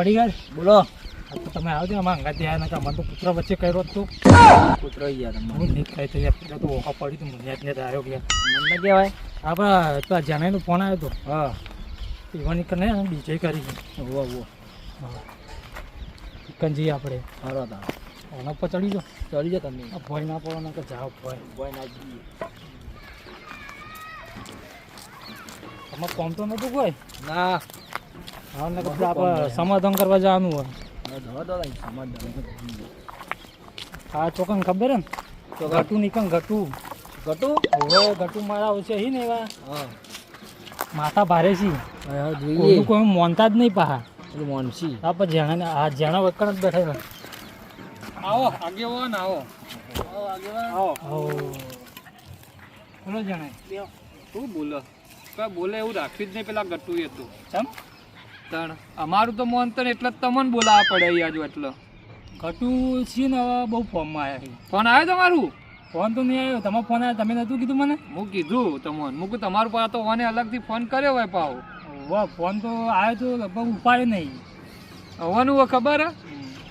પડી ગયા બોલો. તમે આવજો આમાં અંગાથી આવ્યા નતા મને તો પુત્ર વચ્ચે કર્યો હતો પુત્ર યાર હું નહીં કહી તો યાર તો ઓખા પડી તું મને યાદ નથી આવ્યો ગયા મને કહેવાય. આપણા પેલા જાનાઈનો ફોન આવ્યો હતો હા. ઈવાની કને બીજે કરી ઓવો ઓવો ચિકન આપણે. હારો તા એના ઉપર ચડી જાઓ. ચડી જાઓ તમે. ભોય ના પડો ના કે જાઓ ભોય. ભોય ના જઈએ. તમારે કોમ તો નતું કોઈ? ના. હા ને આપણે સમાધાન કરવા જવાનું હોય. આ ચોકન ખબર હે ને તો ગટુ નીકળ ગટુ ગટુ હવે ગટુ મારા છે હી ને એવા. હા. માથા ભારે છે. હા જોઈએ. કોઈ મોનતા જ નહીં પાહા. મોનસી હા પર જેણા આ જેણા વકણ જ બેઠા છે. આવો આગેવાન આવો. આવો આવો. બોલો જણાય શું બોલે. બોલે એવું રાખવી જ નહીં પેલા ગટુ એ તો. ચમ? તણ. અમારું તો મોન તણ એટલે જ તમને બોલાવવા પડે અહીંયા જો એટલે. ઘટું છે ને હવે બહુ ફોર્મમાં આવ્યા છે. ફોન આવ્યો તમારું? ફોન તો નહીં આવ્યો તમારો ફોન આવ્યો તમે નતું કીધું મને? હું કીધું તમને. મૂકું તમારું પાસે તો ઓને અલગથી ફોન કર્યો હોય પાવ વાહ ફોન તો આવ્યો તો લગભગ ઉપાડ્યો નહીં. હવાનું ખબર?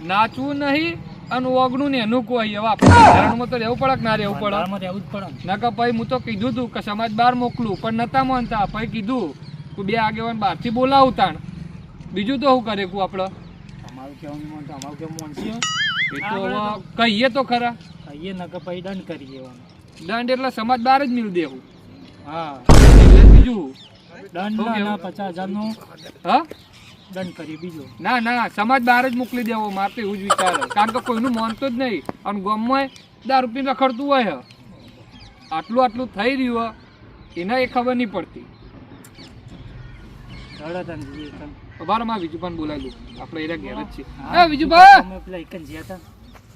નાચવું નહીં અને ઓગણું ને એનું કોઈ. હવે આપણે બંધારણમાં તો રહેવું પડે કે ના રહેવું પડે? રહેવું જ પડે. કે ભાઈ હું તો કીધું તું કે સમાજ બહાર મોકલું પણ નતા માનતા. પછી કીધું તું બે આગેવાન બહારથી બોલાવું તાણ. બીજું તો શું કરે કું આપણે? અમારું કહેવાનું માનતા અમારું કેવું માનસી એ તો કહીએ તો ખરા. કહીએ ન કે પછી દંડ કરી દેવાનો. દંડ એટલે સમાજ બહાર જ મિલ દેવું. હા. એટલે બીજું? દંડ ના? પચાસ હજારનો હા? દંડ કરીએ બીજો. ના ના સમાજ બહાર જ મોકલી દેવો મારે તો એવું જ વિચાર કારણ કે કોઈનું માનતો જ નહીં. અને ગામમાં દારૂ પીને રખડતું હોય. આટલું આટલું થઈ રહ્યું હોય, એને એ ખબર નહીં પડતી રડો તને જઈએ તને. બારમાં પણ બોલાયેલું આપણે એના ઘેર જ છે. હા, અમે પેલા એક જ જ્યાં હતા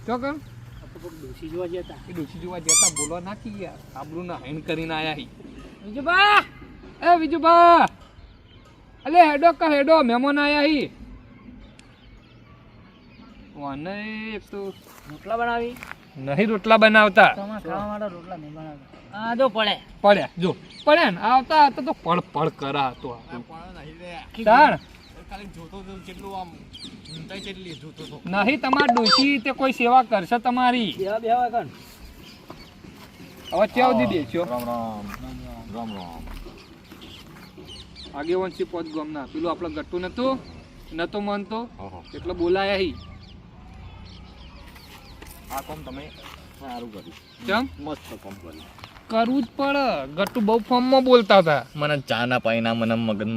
ચો કર આપણે જોવા ગયા હતા એ ડોસી જોવા જતા બોલવા નાખી ગયા. આબરૂ ના હેન કરીને આયા હી. બા એ બા અલે હેડો કા હેડો મહેમાન આયા હી. વાને એક તો રોટલા બનાવી. નહીં રોટલા બનાવતા. તમારે ખાવા માટે રોટલા નહીં બનાવતા. હા જો પડે. પડ્યા જો. પડ્યા ને આવતા આવતા તો પડ પડ કરા હતો તાણ. નહીં તમાર ડોશી તે કોઈ સેવા કરશે તમારી. બેવા બેવા કણ હવે ચેવ દીધી છો રામ રામ. રામ રામ. પોત ગમના. પેલું આપણે ગટ્ટુ નતું? નતો માનતો? એટલે બોલાયા હી. આ કામ તમે સારું કર્યું. ચમ મસ્ત કામ કર્યું. કરવું જ પડે ગટુ બહુ ફોર્મમાં બોલતા હતા. મને ચા ના પાઈ ના મને મગન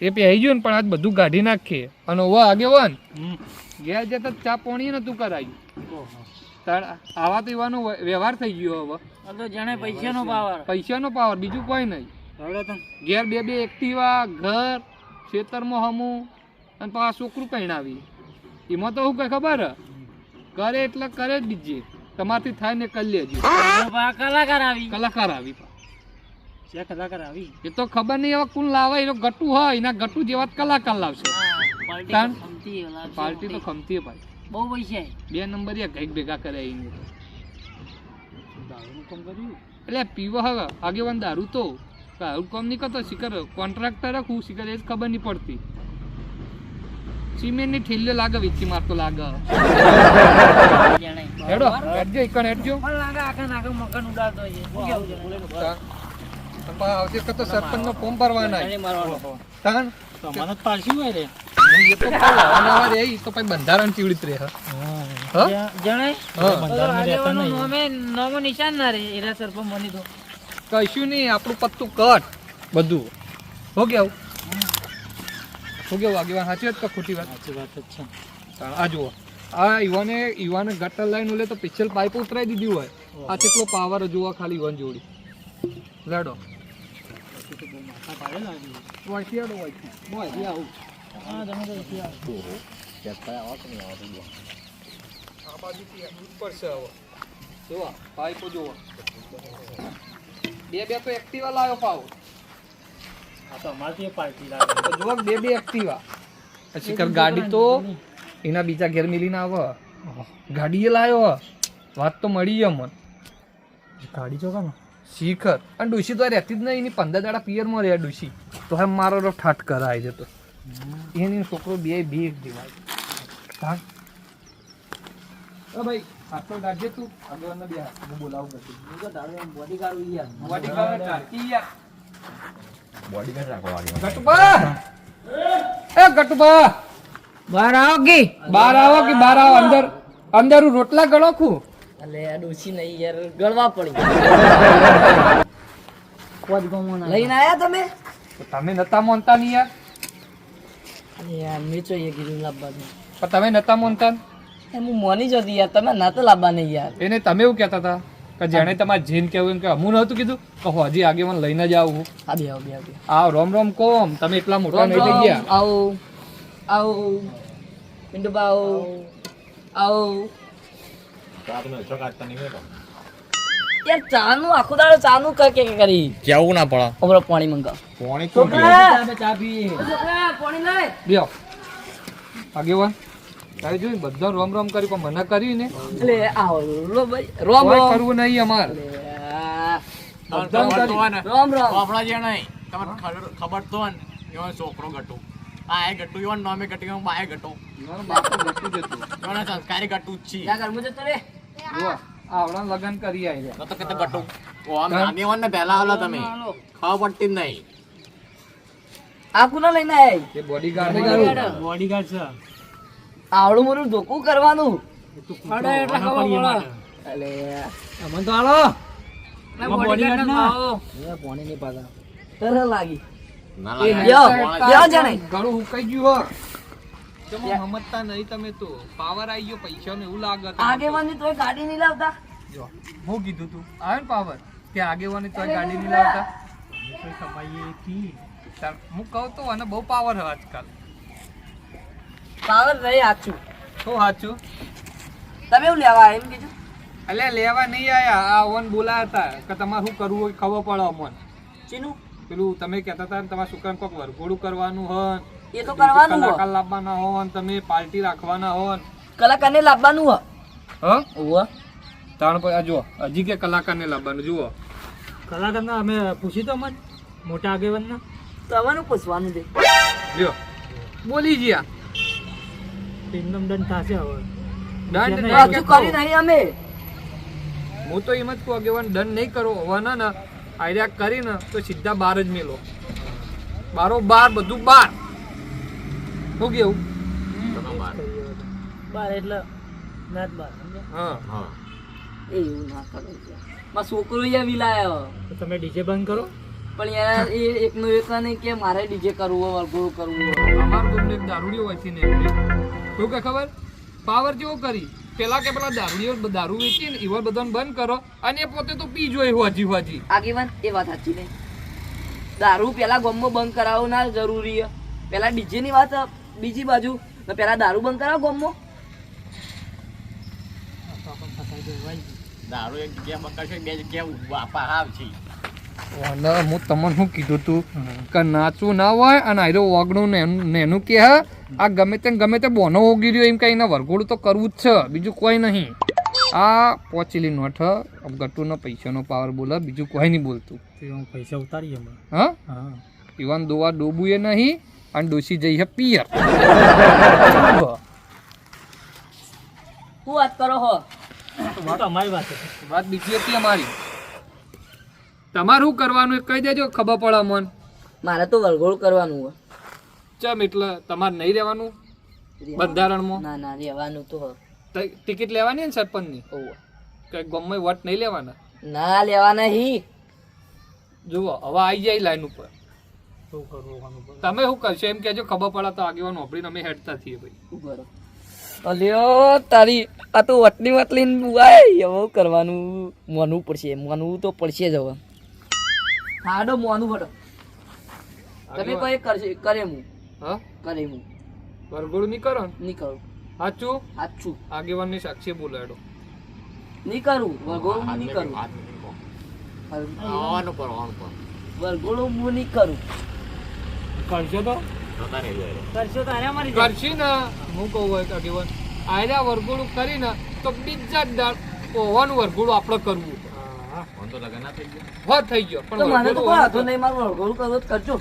એ પહેરી ગયું ને પણ આજ બધું કાઢી નાખીએ. અને ઓ આગે વન. ઘેર જતા ચા પાણી નતું કરાયું. આવા તો એવાનો વ્યવહાર થઈ ગયો હવે. તો જાણે પૈસાનો પાવર. પૈસાનો પાવર બીજું કોઈ નહીં. ઘેર બે બે એક્ટિવા ઘર ખેતરમાં હમું અને પાછા છોકરું પહેણાવી એમાં તો શું કઈ ખબર? હે? કરે એટલે કરે જ દીજે તમારથી થાય ને કરી લેજો. કલાકાર આવી. કલાકાર આવી. કલાકાર આવી એ તો ખબર નહીં હવે કોણ લાવે, એનો ગટુ હોય, એના ગટુ જેવા કલાકાર લાવશે. પાર્ટી તો ખમતી ભાઈ. બહુ પૈસા બે નંબર કંઈક ભેગા કરે એને એટલે પીવો હવે, આગેવાન દારૂ તો. દારૂ કામ નહીં કરતો, શિખર કોન્ટ્રાક્ટર હું, શિખર એ ખબર નહીં પડતી. સિમેન્ટની ઠીલ્લે લાગે વીચી મારતો લાગે. હેડો હેડજો ઇકણ હેડજો. તા. તપા આવતી વખતે સરપંચનો ફોર્મ ભરવાના તાન મને પાછી હોય રે. એ તો એ તો પછી બંધારણ રે કશું નહીં આપણું પત્તું કટ બધું. હો કેવું હો કેવું આગેવાન સાચી વાત કે ખોટી વાત? સાચી વાત જ છે. આ જુઓ. આ યુવાને યુવાને ગટર લાઈન ઉલે તો પિક્ચર પાઇપ ઉતરાઈ દીધી હોય. આ કેટલો પાવર જુઓ ખાલી યુવાન જોડી. લેડો. બે બે તો એક્ટિવા લાવ્યો પાવ આ તો અમારથી એ પાર્ટી લાગે તો જુઓ બે બે એક્ટિવા પછી કર ગાડી તો એના બીજા ઘેર મિલીને આવે. ગાડી એ વાત તો મળી અમને. ગાડી જો કાનો શીખર. અને ડુસી તો રહેતી જ નહીં એની પંદર દાડા પિયરમાં રહે ડુસી તો હે મારો તો ઠાઠ કરાય જતો એની છોકરો બે બે એક ભાઈ તું. આગળ બે હાથ બોલાવું યાર. બોડીગાર્ડ રાખો વાળી ગટુબા એ ગટુબા બહાર આવો કે? બહાર આવો કે બહાર આવો? અંદર અંદર હું રોટલા ગળો ખું. અલે આ ડોસી નહીં યાર ગળવા પડી. લઈને આયા તમે? તો તમે નતા મોનતા નહીં યાર. યાર મેં જોઈએ કીધું લાવવાનું પણ તમે નતા મોનતા? એમ હું મોની જતી યાર તમે ના તો લાવવા નહીં યાર. એને તમે એવું કહેતા હતા? કે જેણે તમારે જીન કહેવું એમ કે હું નહોતું કીધું? કે હજી આગેવાન લઈને જ આવું. આવી આવો બે આવો બે આ રોમ રોમ કોમ. તમે એટલા મોટા નહીં થઈ ગયા. આવો આવો. પિન્ટુબા આવો. આવો. યાર ચાનું આખો દાડો ચાનું કર કે કે કરી. કેવું ના પડે. હમણાં પાણી મંગાવ. પોણી કોણ ચા પીએ પાણી લાય. લ્યો આગેવાન તારે જોયું બધા રોમ રોમ કરી પણ મને કરી ને? એટલે આવો રો ભાઈ રોમ રોમ. કરવું નહીં અમાર. રોમ રોમ. આપણા જે નહીં તમને ખબર તો ને એવો છોકરો ગટુ. આ એ ગટુ યોન નોમે ગટુ એવો બાય ગટુ. મારો બાપુ ગટુ જ હતું. એવો સંસ્કારી ગટુ જ છી ત્યાં ઘરમાં જતો રે. આવડા લગન કરી આવી ન તો કતે ગટુ. ઓ આમ વન ને પહેલા આલો તમે. ખબર પડતી જ નહીં. આ કુના લઈને આયા? એ બોડીગાર્ડ બોડીગાર્ડ છે. આવડું મોટું ધોકું કરવાનું. અડે એટલે ખબર પડે અલે. અમન તો હાલો. બોડીગાર્ડ ના પાણી નહીં પાતા. તરસ લાગી. ના લાગે. લ્યો, પોણા લ્યો હુકાઈ ગયું હો તમે સમજતા નહીં તમે તો. પાવર આવી ગયો પૈસા ને એવું લાગે આગેવાની તોય ગાડી નહીં લાવતા. જો, હું કીધું તું. આવે ને પાવર કે આગેવાની તોય ગાડી નહીં લાવતા? તાર હું કહું તો અને બહુ પાવર હે આજકાલ. પાવર રહી સાચું શું સાચું તમે એવું લેવા એમ કીધું? એટલે લેવા નહીં આયા આ ઓન બોલાયા હતા. કે તમારે શું કરવું હોય ખબર પડે અમોન. ચીનું? પેલું તમે કહેતા હતા ને તમારા છોકરાને કોઈક વરઘોડું કરવાનું હોય એ તો કરવાનું હો કલાકાર લાવવાના હોય ને તમે પાર્ટી રાખવાના હોય કલાકારને લાવવાનું હો હા? ઓવા તાણ પર આ જુઓ. હજી કે કલાકારને લાવવાનું જુઓ. કલાકારના અમે પૂછી તો મન મોટા આગેવાનના. તમારું પૂછવાનું છે. જો બોલી ગયા એકદમ દંડ થશે હવે. દંડ. કરી નહીં અમે. હું તો એમ જ કહું આગેવાન દંડ નહીં કરો હોવાના ને. આઈડિયા કરીને તો સીધા બાર જ મેલો. બારો બાર બધું બાર. શું કેવું? બાર. બાર એટલે નાત બાર હા. હા. એ એવું ના કરો. માં છોકરો અહીંયા વિલાયો. તો તમે ડીજે બંધ કરો. પણ યાર એ એકનો એક નહીં કે મારે ડીજે કરવું હોય વરઘોડું કરવું હોય. અમારું ગામનું એક દારૂડિયો વચ્ચે નીકળી શું કે ખબર? પાવર જેવો કરી. પેલા કે પેલા દારૂ દારૂ વેચી ને એવા બધાને બંધ કરો. અને એ પોતે તો પી જોઈ હોજી હોજી. આગેવાન એ વાત સાચી નહીં દારૂ પેલા ગમો બંધ કરાવવો ના જરૂરી પેલા ડીજેની વાત બીજી બાજુ. તો પેલા દારૂ બંધ કરાવો ગમો. દારૂ એક જગ્યામાં બકાશે બે જગ્યા વાપા હાવ છે અને હું તમને શું કીધું તું? કે નાચવું ના હોય અને આયરો વાગણું નેનું નેનું કે હે? આ ગમે તે ગમે તે બોનો ઉગી રહ્યો એમ કઈ ના વરઘોડું તો કરવું જ છે બીજું કોઈ નહીં. આ પોચેલી નોટ ગટુનો પૈસાનો પાવર બોલે બીજું કોઈ નહીં બોલતું. પૈસા ઉતારીએ અમે હા? હા. દોવા ડોબુએ નહીં અને ડોસી જઈ હે પિયર. શું વાત કરો હો? તો તો અમારી વાત વાત બીજી હતી અમારી. તમારું કરવાનું કહી દેજો ખબર પડે મન મારે તો વરઘોડું કરવાનું હોય. ચમ એટલે તમારે નહીં રહેવાનું બંધારણમાં? ના ના રહેવાનું તો ટિકિટ લેવાની ને સરપંચની? કઈ ગમે વટ નહીં લેવાના? ના લેવાના હી. જુઓ હવે આવી જાય લાઈન ઉપર? તમે શું કરશો? એમ કેજો ખબર પડે તો આગેવાન ઓપડીને અમે હેડતા છીએ ભાઈ. ઊભો રહો. અલ્યો તારી આ તો વટની વાત લઈને બુઆય હવે કરવાનું મોનવું પડશે. માનવું તો પડશે જ હવે. હાડો મોનું હડો તમે કોઈ કરશે કરે હું હા? કરે હું. વરઘોડું નહીં કરો નહીં કરું સાચું સાચું આગેવાનની સાક્ષી બોલાડો. નહીં કરું વરઘોડું હું નહીં કરું હાથ મેં કહો. આવવાનું પર આવવાનું પર વરઘોડું હું નહીં કરું કરશો તો. કરશો તો કરશી ને. હું કહું હોય કે આગેવાન આયરા વરઘોડું કરીને તો બીજા જ દાડ ઓવાનું વરઘોડું આપણે કરવું. હા તો લગન થઈ ગયા. હો થઈ ગયો પણ મને તો કોઈ નહીં મારું વરઘોડું કરવું કરજો.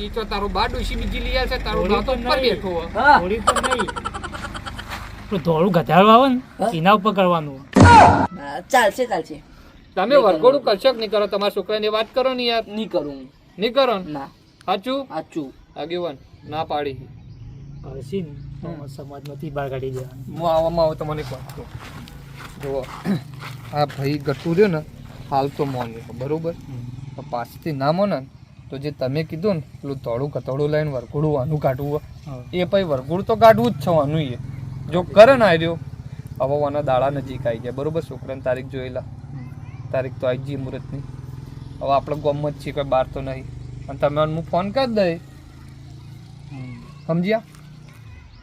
ઈ તો તારો બા ડોશી બીજી લઈ આવશે તારો હોળી બા તો પણ ઉપર બેઠો હોળી પર થોડી પણ નહીં. પેલું ધોળું ગધાડું આવે ને એના ઉપર કરવાનું. ચાલશે ચાલશે. તમે વરઘોડું કરશો કે નહીં કરો? તમારા છોકરાને વાત કરો ને યાર. નહીં કરું નહીં કરો? ના. સાચું? સાચું. આગેવાન ના પાડી. કરશી ને સમાજમાંથી બહાર કાઢી દેવાનું. હું આવવામાં આવું તમને એક વાત કહું. જુઓ આ ભાઈ ગટુ રહ્યો ને હાલ તો મોન બરોબર? પણ પાછથી ના મોને ને તો જે તમે કીધું ને પેલું થોડું કતોડું લઈને વરઘોડું આનું કાઢવું એ પછી વરઘોડું તો કાઢવું જ છે આનું એ. જો કરે ને આવ્યો હવે આના દાડા નજીક આવી જાય બરોબર છોકરાની તારીખ જોયેલા તારીખ તો આવી ગઈ મુહૂર્તની. હવે આપણે ગમત છીએ કોઈ બહાર તો નહીં. અને તમે હું ફોન કરી દઈ. સમજ્યા?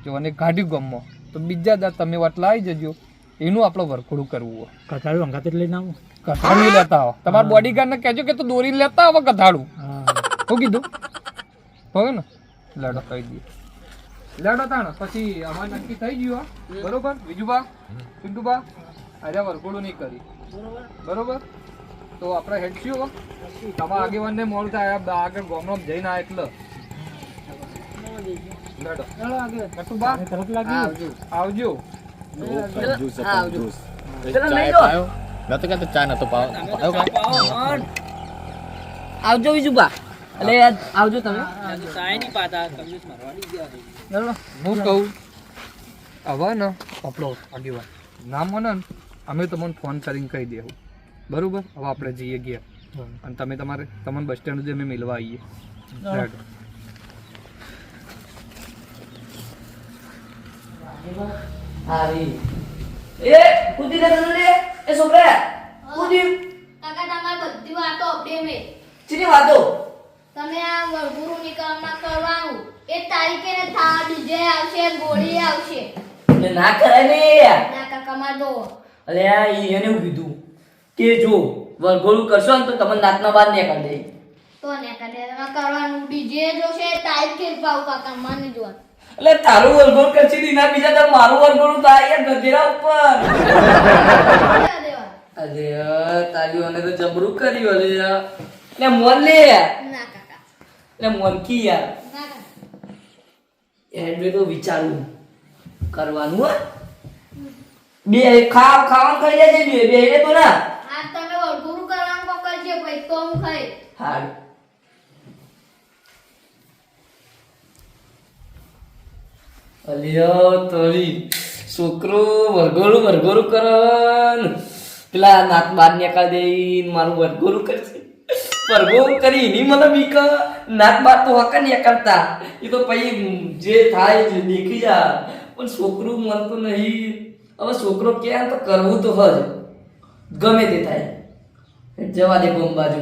જો અને કાઢ્યું ગમો. તો બીજા દા તમે વાટલા આવી જજો. એનું આપણે વરખોડું કરવું હોય. ગધાડું અંગાત લઈને આવું? કથાળું લેતા આવો. તમારા બોડીગાર્ડને કહેજો કે તું દોરી લેતા આવો કથાડું હા કીધું હવે ને? લાડો કહી દઈએ લાડો તાણ પછી અમારે નક્કી થઈ ગયું બરોબર? બીજું બા પિન્ટુ બા અરે વરઘોડું નહીં કરી. બરોબર? તો આપણે હેડશું તમારા આગેવાનને મોડું થાય આ આગળ ગામમાં જઈને આ એટલે. આવજો. આવજો. આવજો પેલા લઈ લો નતો કહેતો ચા નતો પાવ આવજો બીજું બા એટલે આવજો તમે. ચલો. હું કહું હવે ને આપણો આગેવાન. નામ મને ને અમે તમને ફોન કરીને કહી દેવું. બરોબર? હવે આપણે જઈએ ગયા અને તમે તમારે તમને બસ સ્ટેન્ડ સુધી અમે મિલવા આવીએ. હેડો. એ કૂદી રે તને એ છોકરા કૂદી કાકા તમારી બધી વાતો અપડે મેં. ચીની વાતો. તમે આ વરઘોડું કામના કરવાનું એ તારીખે ને થા ડીજે આવશે ગોળી આવશે. એટલે ના કરાય ને ના કાકા માર દો. અલે આ એને કીધું કે જો વરઘોડું કરશો ને તો તમને નાતના બાદ ને કરી દે. તો ને કાઢે તમારે કરવાનું ડીજે જોશે તારીખે પાવ કાકા માની દો એટલે તારું વરઘોડ કરશે દીના બીજા તો મારું વરઘોડું થાય યાર ગધેરા ઉપર. અરે તારી અને તો જબરું કર્યું અરે યાર. લે મોન લે ના કાકા લે મોનકી યાર એટલે તો વિચારવું. કરવાનું હા. બે ખાવ ખાવાનું ખાઈ જાય છે બે બે એને તો ના. આ તમે વરઘોડું કરવાનું પકડજે પછી તો હું ખાઈ. હારું. અલિયો તોરી છોકરો વરઘોડું વરઘોડું કરન. પેલા નાક બાર નીકળી દઈને મારું વરઘોડું કરશે વરઘોડું કરી એની મને બીક નાક બાર તો હકા કરતા. એ તો પછી જે થાય જે દેખી જા. પણ છોકરું મન તો નહીં. હવે છોકરો ક્યાં તો કરવું તો હજ ગમે તે થાય. જવા દે બોમ બાજુ.